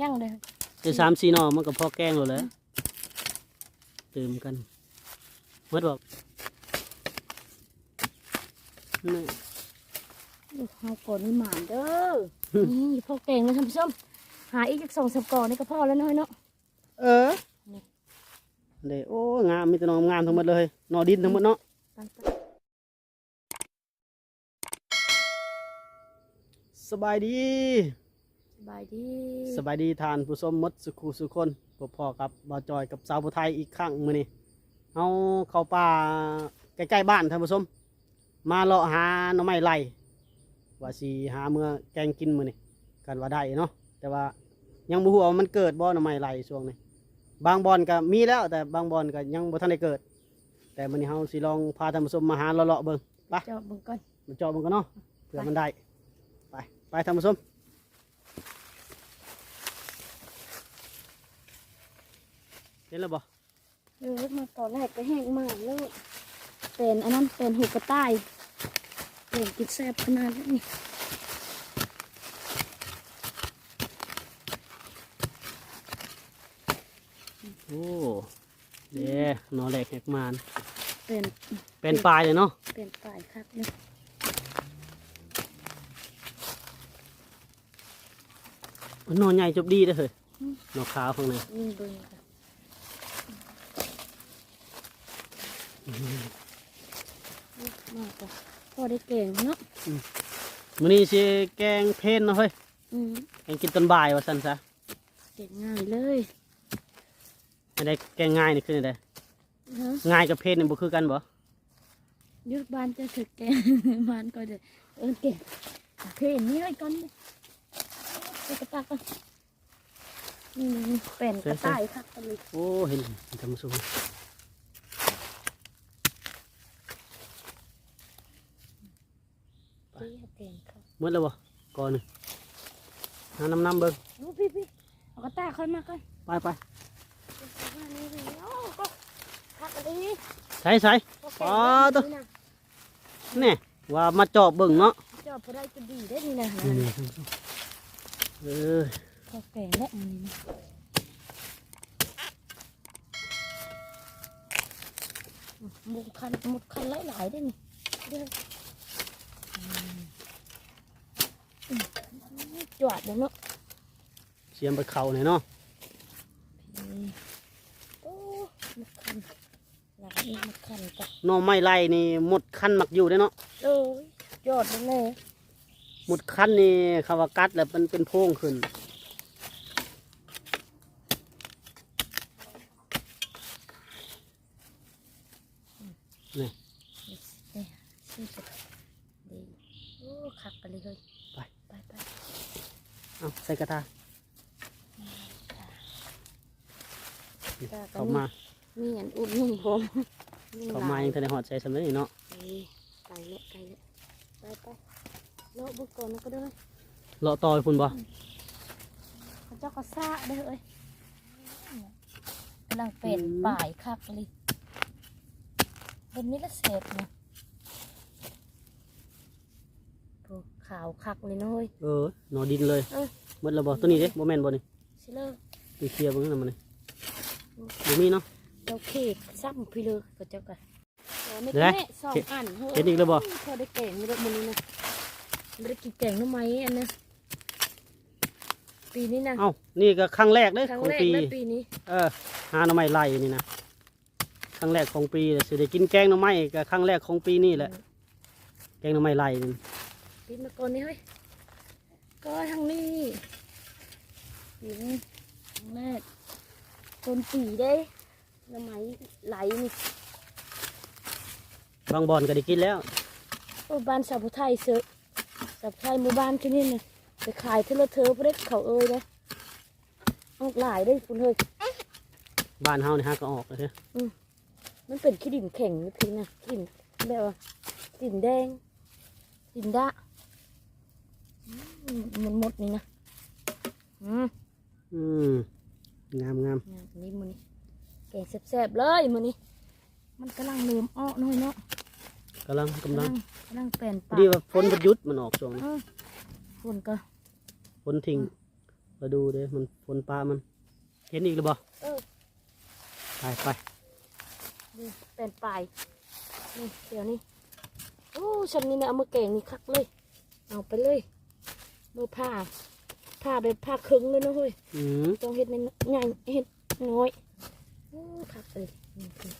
ยังเลยแต่สามสี่หน่อมันก็พอแกงแล้วแหละตื่มกันหมดบอกนี่ลูกเฮาก่อนนี่หมานเด้อนี่พ่อแกงเลยท่านผู้ชมหาอีกจักสองสามก่อนนี่ก็พอแล้วน้อยเนาะเออเด้โอ้งามมีแต่หนองงามทั้งหมดเลยหน่อดินทั้งหมดเนาะไปไปสบายดีส บายดีสบายดีทานผู้ชมหมดสุขุสุขคนพบพอกับบ่าวจอยกับสาวผู้ไทยอีกครั้งมื้อนี้เอาเข้าป่าใกล้ๆบ้านท่านผู้ชมมาเลาะหาหน่อไม้ไล่ว่าสิหาเมื่อแกงกินมื้อนี้กันว่าได้เนาะแต่ว่ายังบ่ฮู้ว่ามันเกิดบ่หน่อไม้ไล่ช่วงนี้บางบอนก็มีแล้ว แต่บางบอนก็ยังบ่ทันได้เกิด แต่มื้อนี้เฮาสิลองพาท่านผู้ชมมาหาเลาะๆเบิ่งไปเจาะเบิ่งก่อนมาเจาะมันกันเนาะเผื่อมันได้ไปไปท่านผู้ชม ห็นแล้วบ่เออมาตอนแรกก็แห้งมากแล้วเป็นอันนั้นเป็นหูกระต่ายเป็นกินแซ่บขนาดนี้โอ้เด้หนอแหลกแหกมานเป็นเป็นปลายเลยเนาะเป็นปลายครับเนี่ยมันหนอใหญ่จบดีเด้อเฮ้ยหนอขาวข้างในนี่เบิ่งค่ะ มากกว่าพอได้เก่งเนาะมื้อนี้สิแกงเพนเนาะเฮ้ยอืมแกงกินตอนบ่ายว่าซั่นซะเก่งง่ายเลยอันใดแกงง่ายนี่คืออันใดฮะง่ายกับเพนนี่บ่คือกันบ่ยุดบ้านจะถึกแกง บ้านก็จะเออเก่งเพลนนี่เลยก่อนดิไปกระตากก่อนนี่นี่เป็นกระต่ายครับตะลึกโอ้เห็นท่านผู้ชม ที่เก่งครับหมดแล้วบ่ก่อนหนึงหาน้ำน้ำเบิ่งดูพี่พี่เอากระต่ายค่อยมาก่อนไปไปมานี่เลยโอ้ก็พักอันนี้ใส่ใส่โอเคอ๋อตัวนี่นะแนี่ว่ามาเจอบเบิ่งเนาะเจอบพอได้จะดีได้นี่นะนี่นี่ท่านผู้ชมเออพอแก่แล้วอันนี้นะหมุดคันหมุดคันหลายๆได้นี่เด้ออืมอืม จวดเลยเนาะเสียมไปเข่าหน่อยเนาะนี่โอ้หมุดคันหลายหมุดคันจ้ะหน่อไม้ไล่นี่หมดคันมักอยู่เด้อเนาะโอ้ยยอดเลยแม่หมดคันนี่คำว่ากัดแล้วมันเป็นโพรงขึ้นนี่นี่ชื่อสุดดีโอ้คักกันเลยเฮ้ยไปไปไป เอาใส่กระทะจ้ะก็เข้ามามีอันอุ่นนุ่งผมมีเข้ามายังทันได้หอดใส่สำเร็จเนาะนี่ไก่ละไก่ละไปไปเลาะบุกก่อนนะก็ได้เลาะต่อยพุ่นบ่เขาเจ้าก็ซ่าเด้อเอ้ยกำลังเป็นป่ายคักเลยเป็นมิละเศษนะโอ้ ขาวคักเลยเนาะเฮ้ย เออหนอดินเลยเออหมดแล้วบ่ตัวนี้เด้บ่แม่นบ่นี่สิเลอไปเคลียร์เบิ่งนำมันนี่บ่มีเนาะ เราเคกซ้ำพี่เลยก็เจ้ากันโอ้ไม่เดี๋ยวนะแม่สองอันเฮ้ยเห็นอีกแล้วบ่พอได้เก่งไม่ได้มันนี้นะไม่ได้กินเก่งทำไมอันเนี้ยปีนี้นะเอ้านี่ก็ครั้งแรกเด้อครั้งของแรกปี นะปีนี้เออหาหน่อไม้ไล่นี่นะครั้งแรกของปีเลยสิได้กินแกงหน่อไม้ก็ครั้งแรกของปีนี่แหละแกงหน่อไม้ไล่นี่ ปีมาก่อนนี่เฮ้ยก็ทางนี้ปีนี้ครั้งแรกต้นปีได้ทำไมไหลนี่บางบ่อนก็ได้กินแล้วโอ้บ้านสาวผู้ไทยเสือสาวผู้ไทยหมู่บ้านที่นี่นะไปขายเทเลเทอเพื่อเขาเอ้ยนะออกหลายได้คุณเฮ้ยบ้านเฮานี่ฮะก็ออกเลยเด้อมันเป็นขี้ดินแข็งนิดนึงนะขี้ดินแบบว่าดินแดงดินดะอื มมันหมดนี่นะอืมอืมงามงามงานนี้มันนี่แกงแซ่บๆเลยมันนี่มันกำลังเริ่มอ้อหน่อยเนาะกำลังกำลังกำลังแปลนพปาอดีว่าฝนประยุทธ์มันออกช่วงนี้เออฝนก็ฝนทิ้งเราดูเด้มันฝนปลามัน เห็นอีกหรือบ่เออไปไปนี่เป็นปลายนี่เดี๋ยวนี้โอ้ฉันนี่นะเอามาแกงนี่คักเลย เอาไปเลย มือผ้าผ้าแบบผ้าครึ่งเลยนะเฮ้ยอืมต้องเฮ็ดในง่ายเฮ็ดน้อยโอ้คักเลยนี่คือ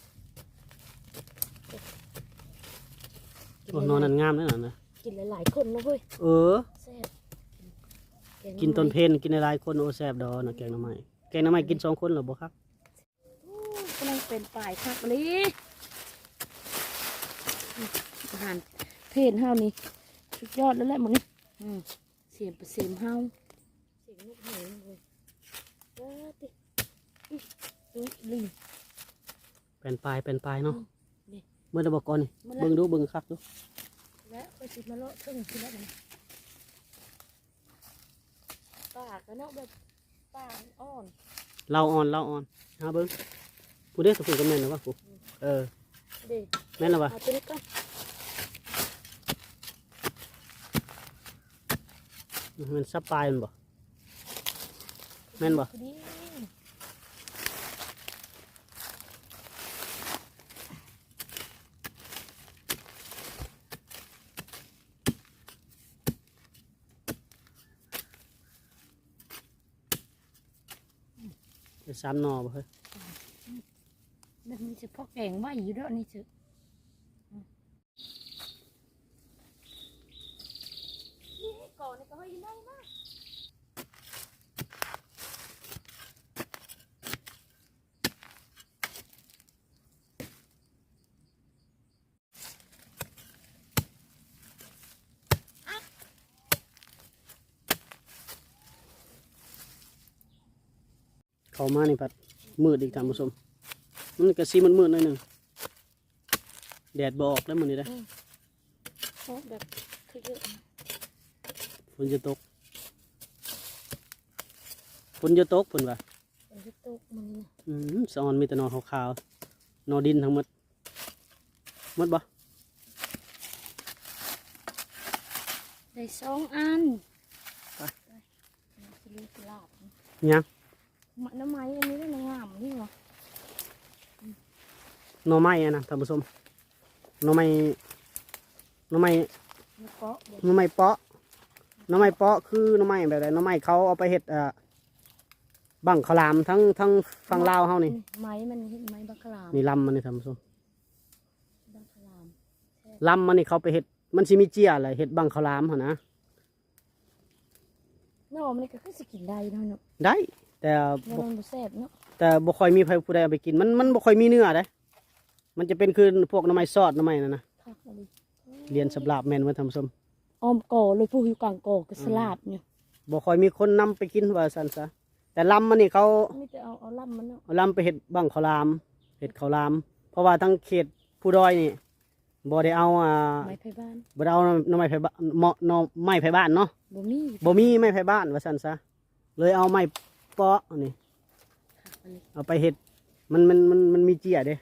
โอ้นอนนั่นงามนั่นน่ะนะกินหลายๆคนนะเฮ้ยเออ แซ่บแงกินต้นไม้เพนกินหลายๆคนโอ้แซ่บดอนะแกงหน้ำไม้แกงหน้ำไม้กินสองคนเหรอบ่ครับโอ้กำลังเป็นปลายคักเลยอาหารเพนเฮานี่สุดยอดแล้วแหละหมึงนี่อืม เสียงเปอร์เซ็นต์เฮาเสียงลูกเหนเลยว้าติอุ๊ยอุ๊ยลิงเป็นปลายเป็นปลายเนาะนี่เมื่อตะบอกก่อนนี่มื้อละเบิ่งดูเบิ่งคักดูและไปสิมาเลาะทึ่งทีละมันปากก็เนาะแบบปากอ่อนเราอ่อนเราอ่อนหาเบิ่งผู้เด็กสุขุมก็แม่นนะวะผู้เออเด็กแม่นแล้ววะเอาตัวนี้ก่อน มันซับปลายมันบ่แม่นบ่พอดีจะสามหนอบ่เฮ้ยมันมีเฉพาะแกงไว้อยู่แล้วนี่เถอะนี่ก่อนนี่ก็ให้ได้มาก เข้ามานี่พัดมืดอีกท่านผู้ชมมันก็สีมันมืดๆหน่อยหนึงแดดบ่ออกแล้วมื้อนี้ได้อโอ้แบบคือเยอะนะฝนจะตกฝนจะตกเพิ่นว่าเดี๋ยวจะตกมันนะอืมสะออนมีแต่หนอขาวๆหนอดินทั้งหมดหมดบ่ได้สองอันไปได้จะรีบลาบนะยัง มะน้ำไม้อันนี้ได้งามนี่เหรอหน่อไม้อะนะท่านผู้ชมหน่อไม้หน่อไม้มันเกาะเดี๋ยวหน่อไม้เปาะหน่อไม้เปาะคือหน่อไม้แบบไหนหน่อไม้เขาเอาไปเฮ็ดเอ่อบังขาวหลามทั้งทั้งฝั่งลาวเฮานี่ ไม้มันเห็นไม้บักขลามนี่ลำมันนี่ท่านผู้ชมบักขลามลำมันนี่เขาไปเฮ็ดมันสิมีเจียอะไรเฮ็ดบังขาวหลามหั่นนะเนาะมันก็คือสกินได้เนาะเนาะได้ แต่แล้วบ่มันบ่แซ่บเนาะแต่บ่ค่อยมีใครผู้ใดเอาไปกิน มันมันบ่ค่อยมีเนื้อเด้มันจะเป็นคือพวกหน่อไม้ซอดหน่อไม้นั่นนะคักเลยเรียนสำหรับแม่นว่าท่านผู้ชมอ้อมก่อเลยผู้อยู่กลางก่อก็สลัดเนี่ยบ่ค่อยมีคนนำไปกินว่าซั่นซะแต่ลำมันนี่เขา มีแต่เอาเอาลำมันเนาะเอาลำไปเฮ็ดบังข้าวหลามเฮ็ดข้าวหลาม เพราะว่าทั้งเขตผู้ดอยนี่บ่ได้เอาอ่าไม้ไผ่บ้านบ่ได้เอาหน่อไม้ไผบ้านเหมาะหน่อไม้ไผบ้านเนาะบ่มีบ่มีไม้ไผบ้านว่าซั่นซะเลยเอาไม้ เปาะนี่คักอันนี้เอาไปเฮ็ด มันมันมันมันมีเจียเด้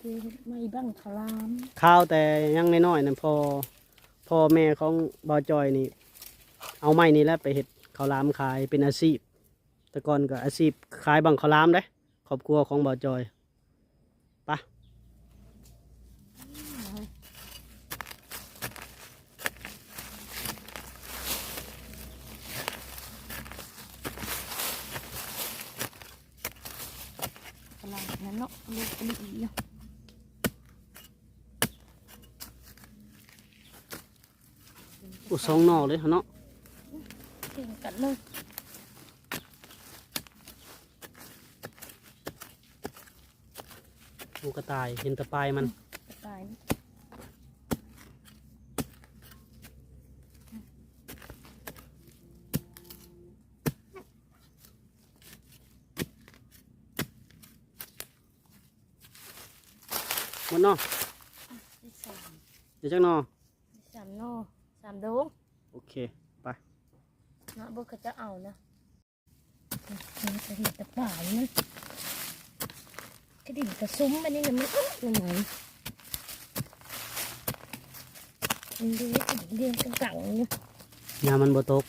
คือไม้บังขลามข้าวแต่ยังน้อยๆนั่นพอพ่อแม่ของบ่าวจอยนี่ เอาไม้นี่แหละไปเฮ็ดข้าวหลามขายเป็นอาชีพ แต่ก่อนก็อาชีพขายบังข้าวหลามเด้ครอบครัวของบ่าวจอยไปะ ขลามนั่น เนาะลูกอันนี้อีกเนาะอุสองหนอเลยเนาะเก่งกันเลยลูกกระต่ายเห็นแตะปลายมันกระต่ายนี่ หมดเนาะ ได้สาม เดี๋ยวจักหนอได้สามนอสามโดงโอเคไปเนาะบ่ก็จะเอานะนี่จะเห็นแตะป่านี่มันกระดิ่งกระซุ้มอันนี้นะมันอึ๊ะละไหมมันดูกระดิ่งเรียงกังๆเนี่ยยามมันบ่ตก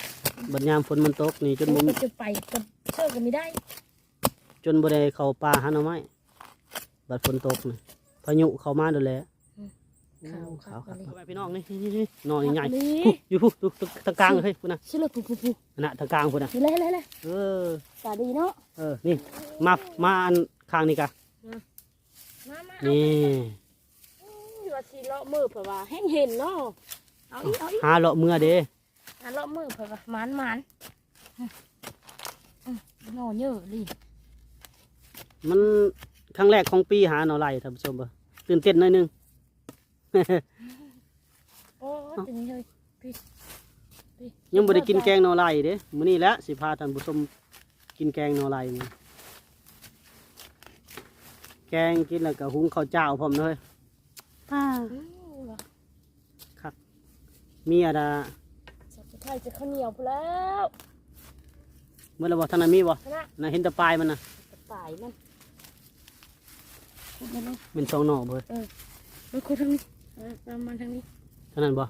บัดยามฝนมันตกนี่จนบ่มันจะไปกับเชื่อกันไม่ได้จนบ่ได้เข้าป่าหาหน่อไม้บัดฝนตกนี่พายุเข้ามาโดนแหล้ว ขาวขาวครับขาวไปพี่น้องนี่นี่นี่นอนใหญ่นี่ๆปุ๊บอยู่ปุ๊บดูทางกลางเลยเฮ้ยพุ่นน่ะชื่อเลยผู้ผู้ผู้นั่นน่ะทางกลางพุ่นน่ะนี่เลยเลยเลยเออตาดีเนาะเออนี่มามาอันข้างนี่กะมามานี่อยู่ว่าสีเลาะมือเผื่อว่าแห้งเห็นเนาะเอาอีกเอาอีกหาเลาะเมื่อเด้อะเลาะมือเผื่อว่าหมันหมันอืมอืมนอนเยอะดิมันครั้งแรกของปีหาหน่อไร่ท่านผู้ชมบ่ตื่นเต้นหน่อยหนึง โอ้ตึงเลยพี่พี่ยังบ่ได้กินแกงหน่อไร่เด้มื้อนี้แหละสิพาท่านผู้ชมกินแกงหน่อไร่มื้อแกงกินแล้วก็หุงข้าวเจ้าพร้อมเลยป้าอืมว่ะมีอะไรสับไทยจะข้าวเหนียวพอแล้วเมื่อเราบอกทางนั้นมีบ่คณะน่ะเห็นแต่ปลายมันน่ะกระต่ายมันขุดมาเลยเป็นสองหน่อเบิดมันขุดทางนี้ เออประมาณทางนี้เท่านั้นบ่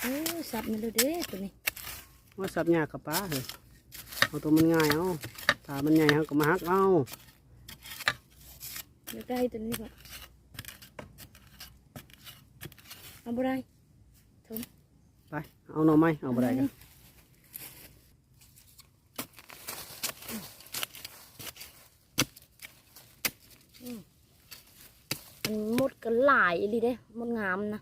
เออสับมันเลยเด้ตัวนี้ว่าสับยากกับปลาเฮ้ยเอาตัวมันง่ายเอาถ้ามันใหญ่เฮาก็มาหักเอาเดี๋ยวใกล้ตัวนี้ก่อนเอาบ่ได้ไป เอาหน่อไม้เอาบ่ได้กันมันมดก็หลาย อีหลีเด้มดงามนะ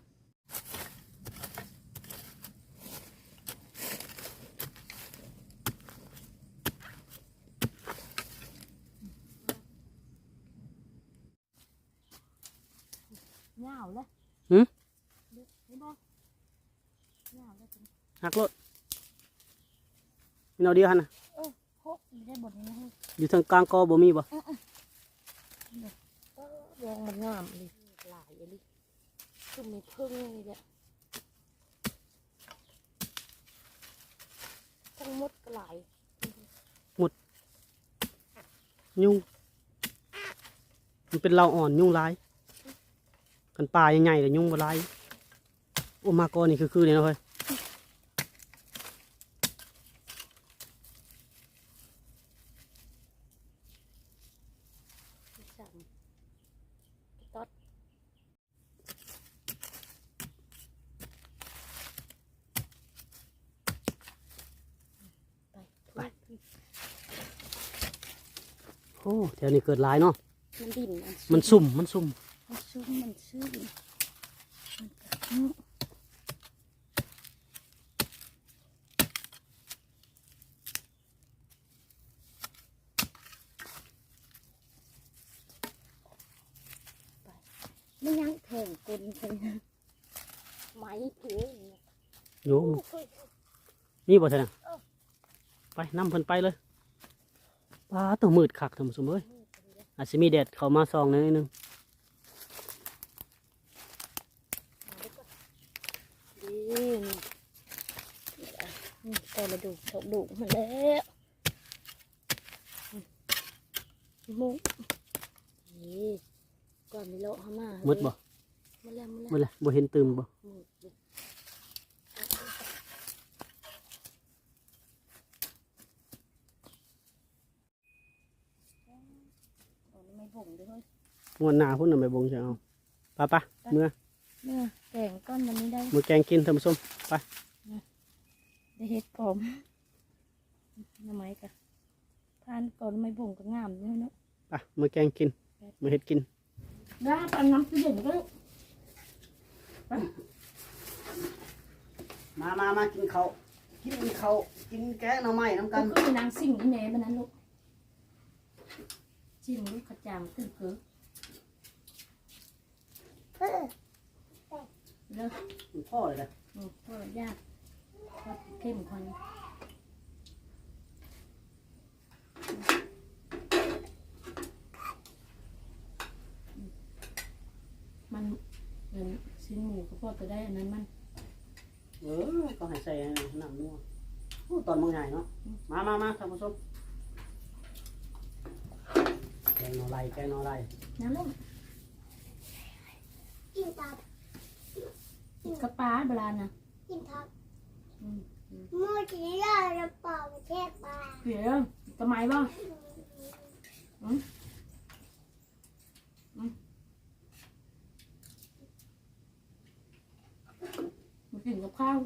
ยาวเลยหึเห็นบ่ยาวเลยตัวนี้หักรถมีหน่อเดียวหั่นน่ะหกอยู่ได้บทนี้นะเฮ้ยอยู่ทางกลางกอบ่มีบ่เออแดงมันงามเลยหลายอีหลี คือมีพึ่งนี่แหละทั้งมดก็หลายยุ่ง มันเป็นเราอ่อนยุ่งร้าย กันปลาใหญ่ๆแต่ยุ่งบ่หลาย โอ้มากอนี่คือคือเลยนาะเฮ้ย สามต๊อดไป โอ้แถวนี้เกิดหลายเนาะมันดิ่นมันสุ่มมันสุ่มมันซุ่มมันซื่อมันกระทุ้งไปไม่ยังแทงกลกันนะไม้ถืออย่างเงี้ยโยมเฮ้ยนี่บ่ใช่น่ะเออไปนำเพิ่นไปเลย ปลาตัวมืดคักท่านผู้ชมเอ้ยอาจสิมีแดดเข้ามาส่องนิดนึงดีนี่แต่ละดูถกดูมาแล้วมุกนี่ก่อนมีโลเข้ามามืดบ่มาแล้วมาแล้วบ่เห็นตื่มบ่ มืดเลย เอาไม่บ่งด้วยเฮ้ยงวดหน้าพุ่นน่ะไปบงจะเอาไปปะเมื่อเมื่อแกงก้อนวันนี้ได้มื้อแกงกินท่านผู้ชมไปได้เห็ดปลอมหน้ำไม้กะทานก่อนไม่บ่งก็งามด้วยเนาะไปมื้อแกงกินมื้อเฮ็ดกินได้ปันน้ำตู้เย็นก็มามามากินข้าวกินข้าวกินแกงหน่อไม้น้ำก็กันคือนางสิ่งอีแหน่บันนั้นลูก จิ้มลูกขจามขึ้นเผือเด้อพ่อเลยนะอืมพ่อยากพ่อเข้มคนมันเหมือนชิ้นหมูก็พอจะได้อันนั้นมันเออก็ให้ใส่น้ำนัวโอ้ตอนมันใหญ่เนาะมามามาท่านผู้ชมแก งหน่อไร่แกงหน่อไร่น้ำลูกกินทับกระป๋าโบราณนะกินทับอืมมือถือยาระเป๋าเทปปลาเดี๋ยวกระไม้บ้างมากินกับข้าว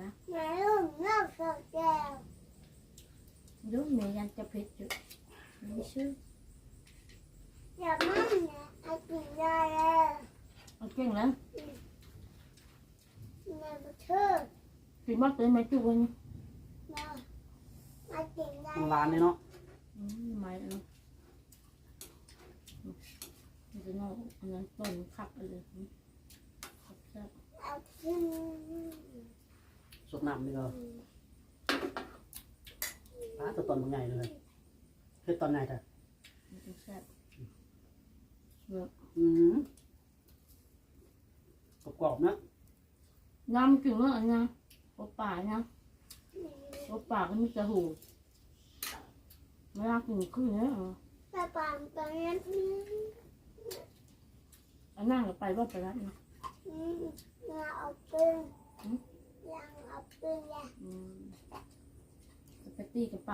นะแม่ลูกนอกสดแก้ว ดูเมย์ยังจะเผ็ดอยู่ไม่ชื่ออย่ามั่นนะไอ้กินได้แล้วเอาเก่งแล้วแม่บุเชื่อกินบ้าเตยไม่จุกเลยมาไอ้กินได้ทางร้านนี่เนาะอืมไม่อันนั้นมันจะนอกอันนั้นต้นขับไปเลยขับแซ่บเอาขึ้นสดน้ำนี่ก็ ปลาตัวตอนมันใหญ่เลยเฮ็ดตอนไหนแต่มันจะแซ่บอืมกรอบๆนะน้ำกินแล้วอันนี้ปลาป่าเนี่ยปลาป่าก็มีแต่หูเวลากินขึ้นเนี่ยแต่ปามตอนนี้อันนั่งก็ไปว่าไปแล้วนะอืมาเอาปืนยังเอาปืนยัง ไปตีกันไป